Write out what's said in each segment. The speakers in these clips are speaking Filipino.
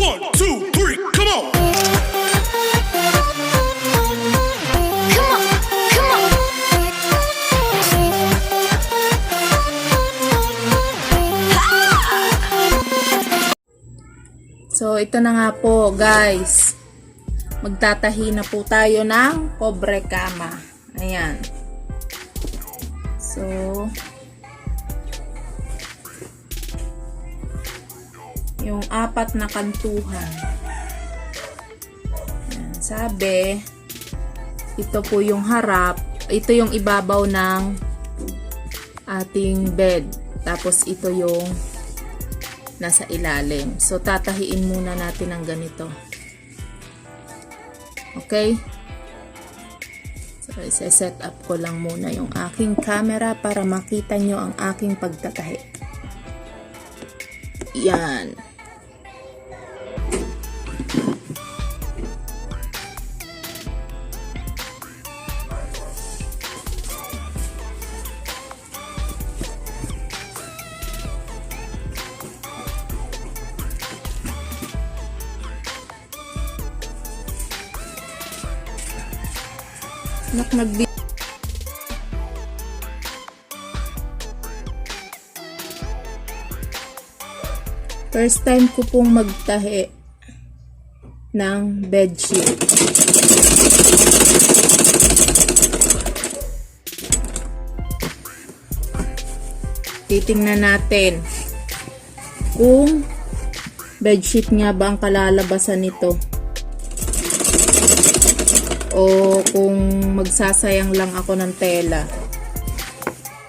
One, two, three, come on. Come on, come on. So, ito na nga po, guys. Magtatahi na po tayo ng cobre kama. Ayan. So, yung apat na kantuhan. Ayan, sabi, ito po yung harap. Ito yung ibabaw ng ating bed. Tapos, ito yung nasa ilalim. So, tatahiin muna natin ng ganito. Okay? So, isa-set up ko lang muna yung aking camera para makita nyo ang aking pagtatahi. Yan. Nak nag First time ko pong magtahi ng bedsheet. Titingnan natin kung bedsheet nga ba ang kalalabasan nito o kung magsasayang lang ako ng tela.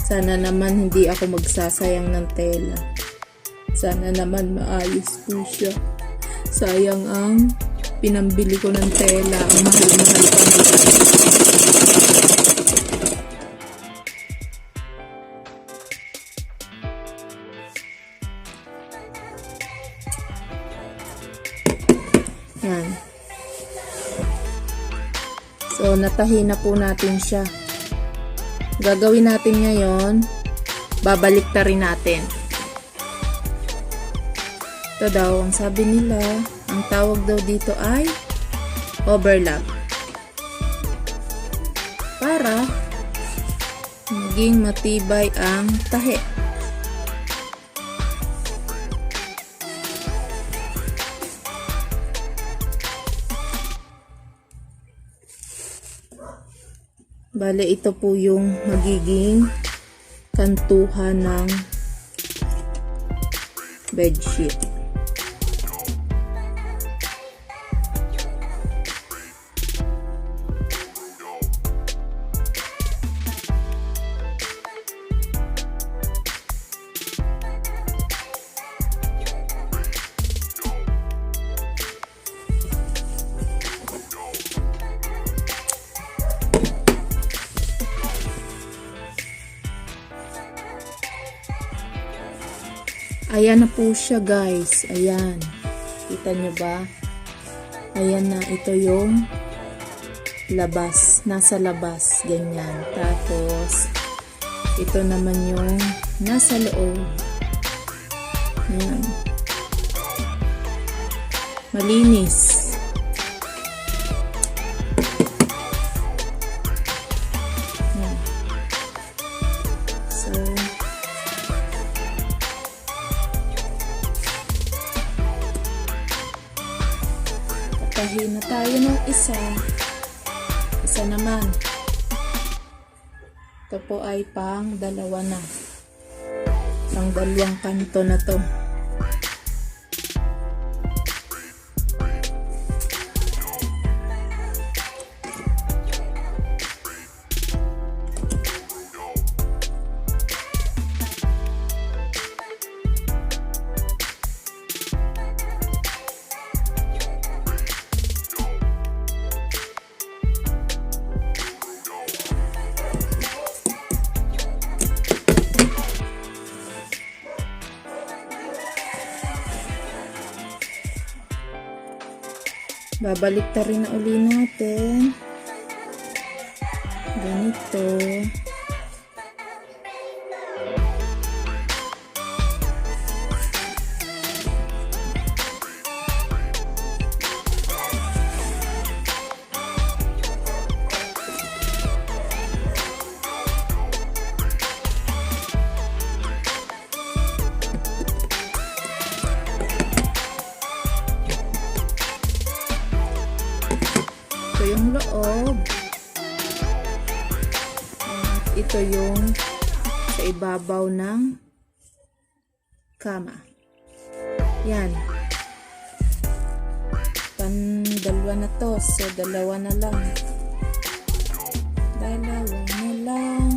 Sana naman hindi ako magsasayang ng tela. Sana naman maayos po siya. Sayang ang pinambili ko ng tela. Ang mahal-mahal pa. Natahi na po natin siya. Gagawin natin ngayon, babalik ta natin. Ito daw, ang sabi nila, ang tawag daw dito ay overlap. Para maging matibay ang tahi. Bale, ito po yung magiging kantuhan ng bedsheet. Ayan na po siya guys. Ayan. Kita nyo ba? Ayan na. Ito yung labas. Nasa labas. Ganyan. Tapos, ito naman yung nasa loob. Ayan. Malinis. Tahi na tayo ng isa. Isa naman. Ito po ay pang dalawa na. Pang dalawang kanto na to. Babalik ta rin uli natin. Ganito. Ito yung sa ibabaw ng kama. Yan. Pan na to. So, dalawa na lang. Dalawa na lang.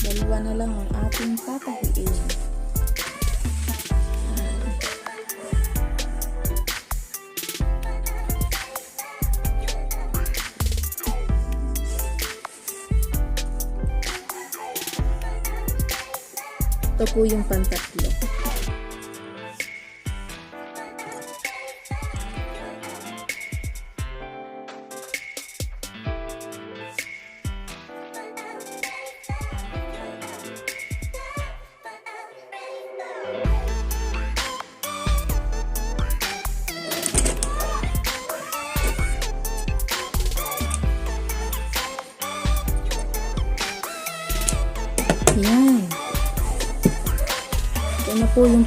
Dalawa na lang ang ating tatahiin. Ito po yung pantatlo.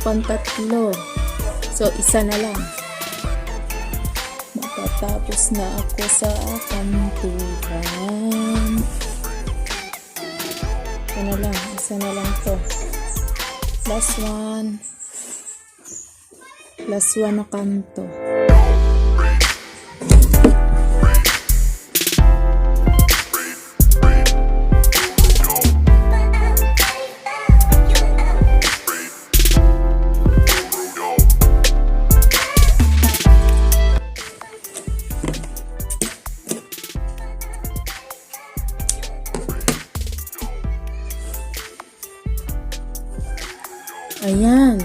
Pantatlo. So, isa na lang. Matatapos na ako sa kanturan. Ito na lang. Isa na lang to. Last one. Last one na kanto. Ayan.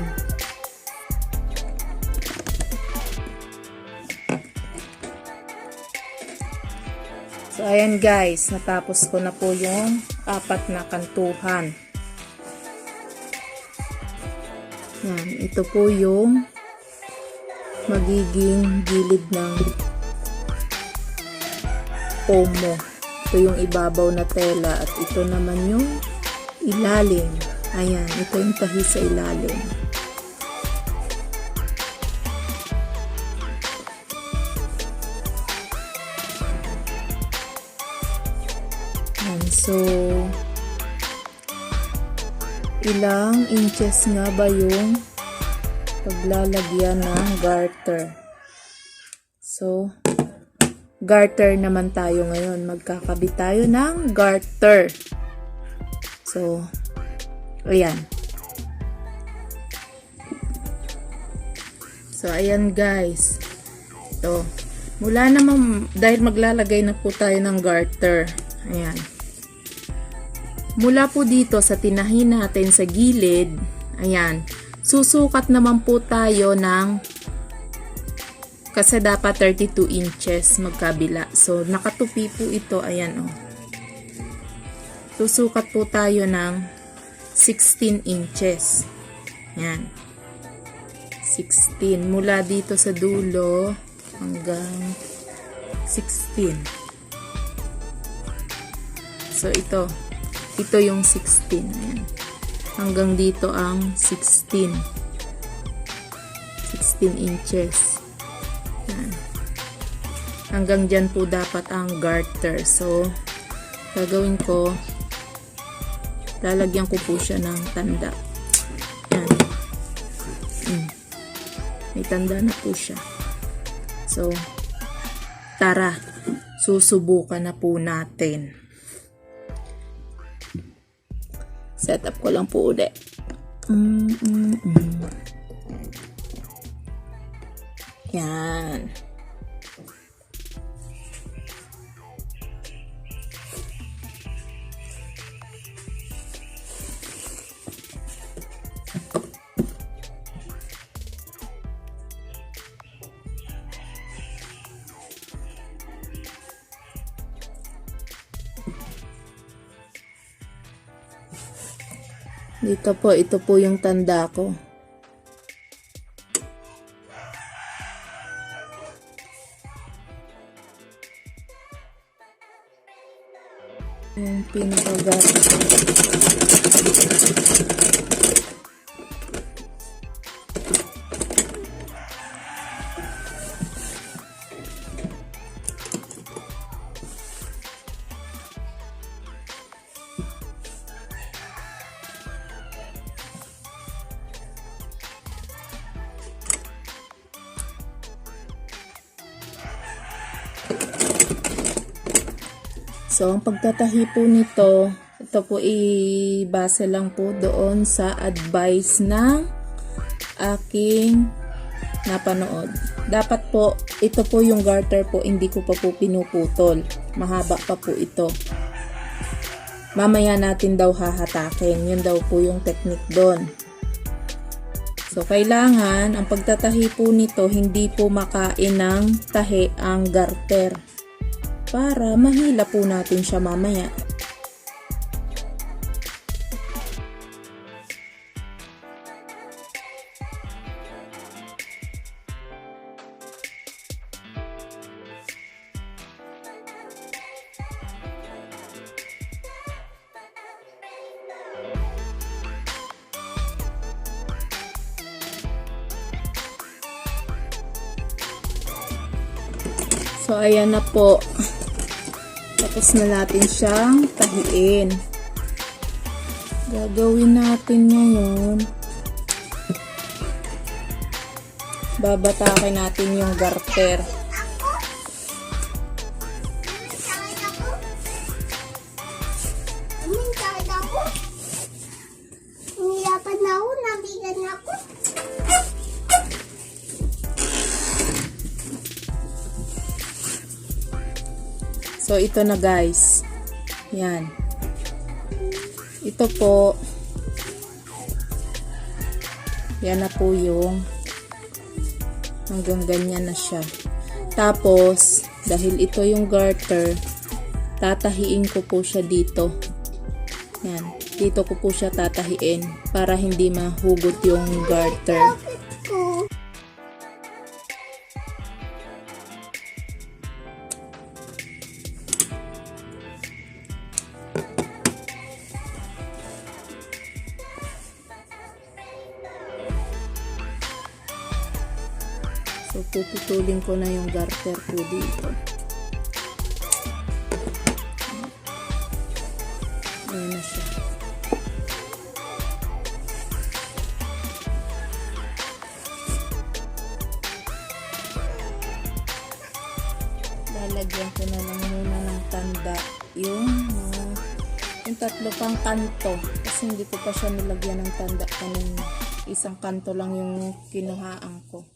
So, ayan guys. Natapos ko na po yung apat na kantuhan. Yan. Ito po yung magiging gilid ng pomo. Ito yung ibabaw na tela at ito naman yung ilalim. Ayan, ito yung tahi sa ilalim. Ayan, so, ilang inches nga ba yung paglalagyan ng garter? So, garter naman tayo ngayon. Magkakabit tayo ng garter. So, ayan. So, ayan guys. Ito. Mula naman, dahil maglalagay na po tayo ng garter. Ayan. Mula po dito sa tinahin natin sa gilid, ayan, susukat naman po tayo ng kasi dapat 32 inches magkabila. So, nakatupi po ito. Ayan, oh. Susukat po tayo ng 16 inches. Yan. 16. Mula dito sa dulo hanggang 16. So, ito. Ito yung 16. Ayan. Hanggang dito ang 16. 16 inches. Yan. Hanggang dyan po dapat ang garter. So, gagawin ko, lalagyan ko po siya ng tanda. Yan. Mm. May tanda na po siya. So, tara, susubukan na po natin. Set up ko lang po ulit. Mm, mm, mm. Yan. Dito po, ito po yung tanda ko. Yung pinakagat. So, ang pagtatahi po nito, ito po i-base lang po doon sa advice ng aking napanood. Dapat po, ito po yung garter po, hindi ko pa po pinuputol. Mahaba pa po ito. Mamaya natin daw hahatakin. Yun daw po yung technique doon. So, kailangan, ang pagtatahi po nito, hindi po makain ng tahi ang garter. Para mahila po natin siya mamaya. So, ayan na po. Tapos na natin siyang tahiin. Gagawin natin ngayon. Babatakin natin yung garter. So, ito na guys. Yan. Ito po. Yan na po yung hanggang ganyan na siya. Tapos, dahil ito yung garter, tatahiin ko po siya dito. Yan. Dito ko po siya tatahiin para hindi mahugot yung garter. Puputulin ko na yung garter po dito. Ayan na siya. Lalagyan ko na lang muna ng tanda yung mga yung tatlo pang kanto kasi hindi ko pa siya nilagyan ng tanda kanina. Isang kanto lang yung kinuhaan ko.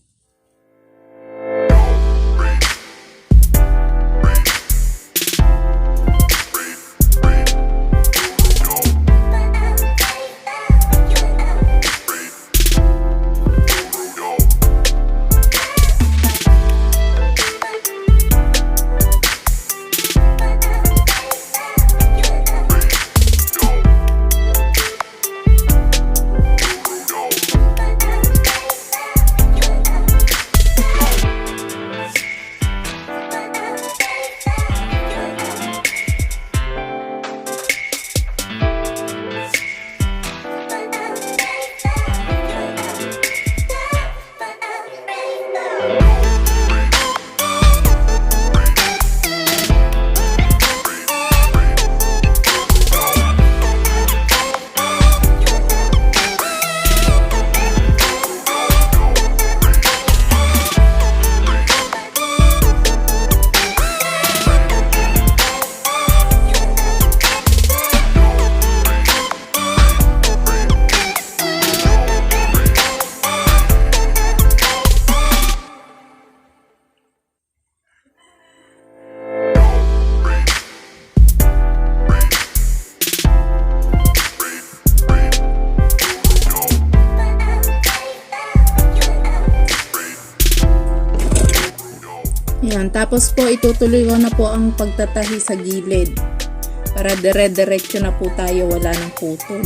Tapos po, itutuloy ko na po ang pagtatahi sa gilid. Para dire-diretso na po tayo, wala ng putol.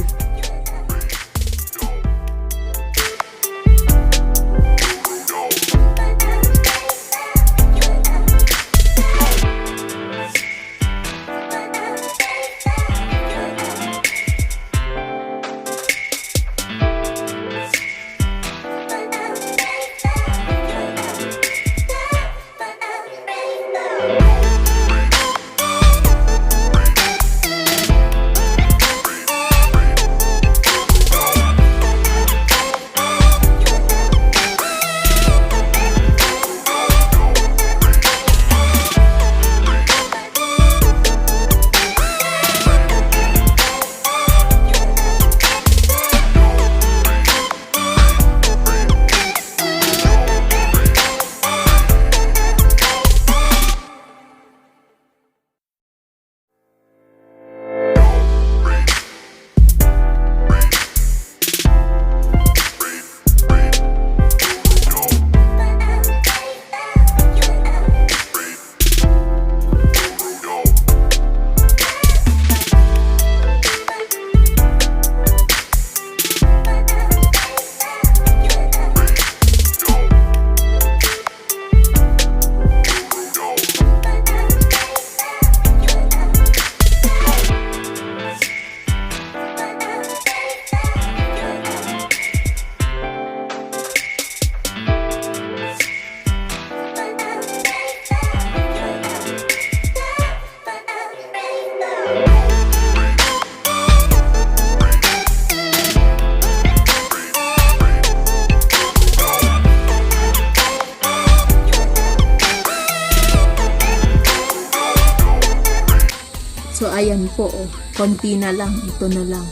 Ayan po, oh. konti na lang. Ito na lang.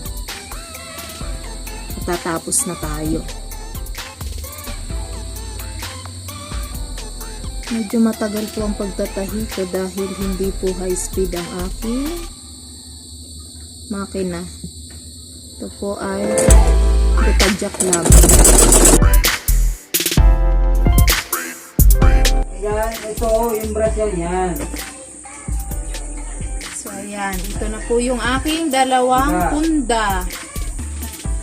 Matatapos na tayo. Medyo matagal po ang pagtatahi ko dahil hindi po high speed ang aking makina. Ito po ay Butadjak lang. Yan, ito yung Brazil yan. So, ayan. Ito na po yung aking dalawang Punda. punda.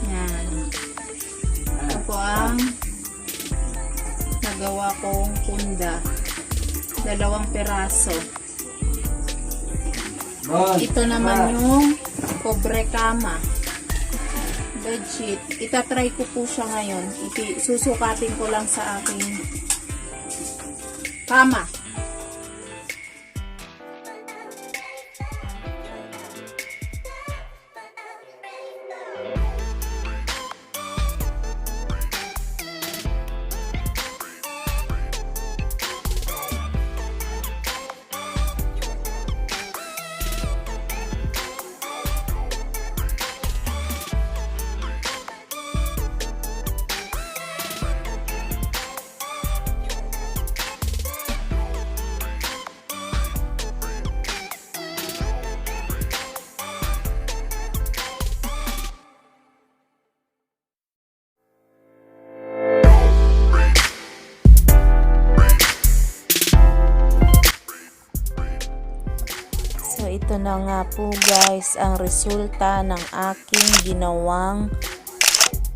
Yan. Ito po ang nagawa kong punda. Dalawang peraso. Ito naman yung cobre kama. Bedsheet. Itatry ko po siya ngayon. Iti, susukatin ko lang sa aking kama. Ito na nga po guys ang resulta ng aking ginawang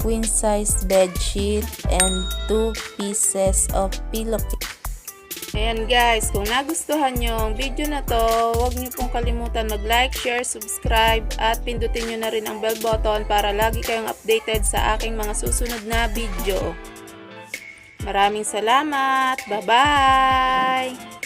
queen size bed sheet and two pieces of pillow Ayan guys, kung nagustuhan nyo ang video na to, huwag nyo pong kalimutan mag-like, share, subscribe, at pindutin nyo na rin ang bell button para lagi kayong updated sa aking mga susunod na video. Maraming salamat! Bye-bye!